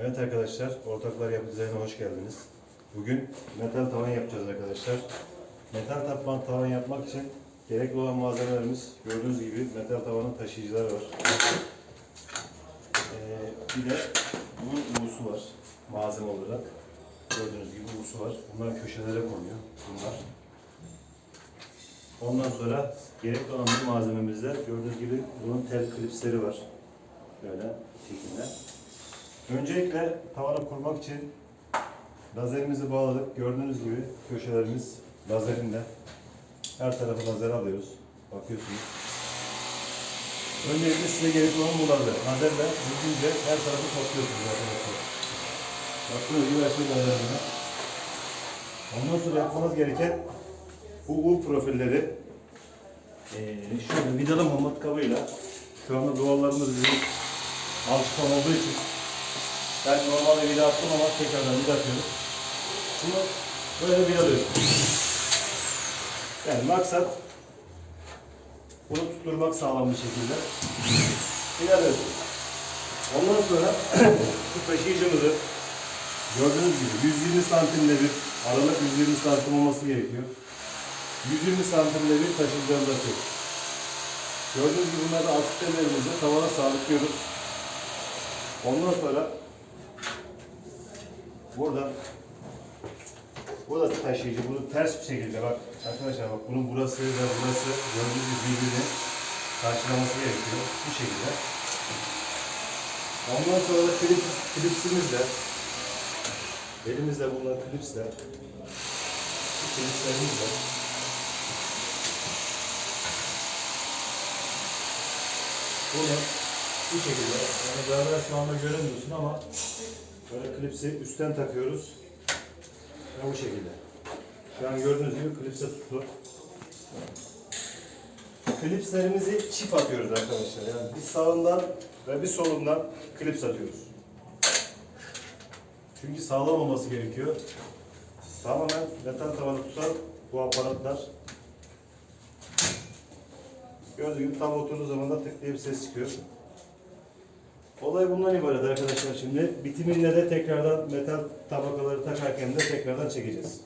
Evet arkadaşlar, Ortaklar Yapı Dizayn'a hoş geldiniz. Bugün metal tavan yapacağız arkadaşlar. Metal taban tavan yapmak için gerekli olan malzemelerimiz gördüğünüz gibi metal tavanın taşıyıcıları var. Ee, bir de bunun uğusu var malzeme olarak. Gördüğünüz gibi uğusu var. Bunlar köşelere konuyor. Bunlar. Ondan sonra gerekli olan bir malzememizde gördüğünüz gibi bunun tel klipsleri var. Böyle şekilde. Öncelikle tavanı kurmak için lazerimizi bağladık. Gördüğünüz gibi köşelerimiz lazerinde. Her tarafı lazer alıyoruz. Bakıyorsunuz. Öncelikle size gerekli olan bu lazer. Lazerle düzgünce her tarafı topluyorsunuz arkadaşlar. Baktığınız gibi her şey lazerinde. Ondan sonra yapmanız gereken bu U profilleri eee şöyle vidalama matkabıyla şu anda duvarlarımız bizim alçıpan olduğu için ben normalde vida attım ama tekrardan vida atıyorum. Bunu böyle vidalıyorum. Yani maksat bunu tutturmak sağlam bir şekilde vidalıyorsun. Ondan sonra şu taşıyıcımızı gördüğünüz gibi 120 santimde bir aralık 120 santim olması gerekiyor. 120 santimde bir taşıyıcımızı atıyoruz. Gördüğünüz gibi bunları da temelimizle tavana sabitlıyoruz. Ondan sonra buradan bu da taşıyıcı. Bunu ters bir şekilde bak arkadaşlar bak bunun burası ve burası gördüğünüz gibi birbirini karşılaması gerekiyor. Bu şekilde. Ondan sonra da klip, klipsimizle elimizde bulunan klipsle bu klipslerimizle bunu bu şekilde yani beraber şu anda göremiyorsun ama böyle klipsi üstten takıyoruz ve bu şekilde. Şu an gördüğünüz gibi klipse tuttu. Klipslerimizi çift atıyoruz arkadaşlar. Yani bir sağından ve bir solundan klips atıyoruz. Çünkü sağlam olması gerekiyor. Tamamen metal tavanı tutan bu aparatlar. Gördüğünüz gibi tam oturduğu zaman da tık diye ses çıkıyor. Olay bundan ibaret arkadaşlar şimdi. Bitiminde de tekrardan metal tabakaları takarken de tekrardan çekeceğiz.